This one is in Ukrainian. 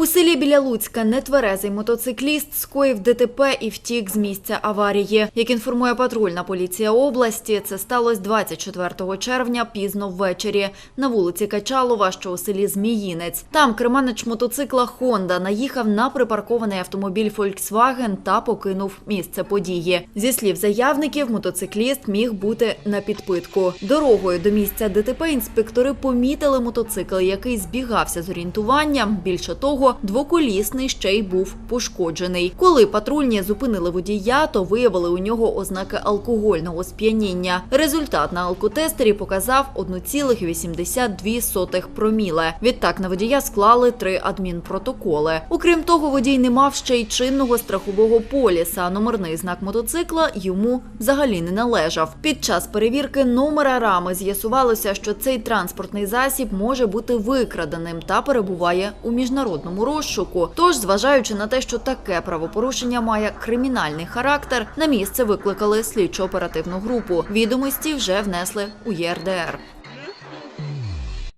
У селі біля Луцька нетверезий мотоцикліст скоїв ДТП і втік з місця аварії. Як інформує патрульна поліція області, це сталося 24 червня пізно ввечері на вулиці Качалова, що у селі Зміїнець. Там керманич мотоцикла Хонда наїхав на припаркований автомобіль Volkswagen та покинув місце події. Зі слів заявників, мотоцикліст міг бути на підпитку. Дорогою до місця ДТП інспектори помітили мотоцикл, який збігався з орієнтуванням. Більше того, двоколісний ще й був пошкоджений. Коли патрульні зупинили водія, то виявили у нього ознаки алкогольного сп'яніння. Результат на алкотестері показав 1,82 проміле. Відтак на водія склали три адмінпротоколи. Окрім того, водій не мав ще й чинного страхового поліса. Номерний знак мотоцикла йому взагалі не належав. Під час перевірки номера рами з'ясувалося, що цей транспортний засіб може бути викраденим та перебуває у міжнародному розшуку. Тож, зважаючи на те, що таке правопорушення має кримінальний характер, на місце викликали слідчо-оперативну групу. Відомості вже внесли у ЄРДР.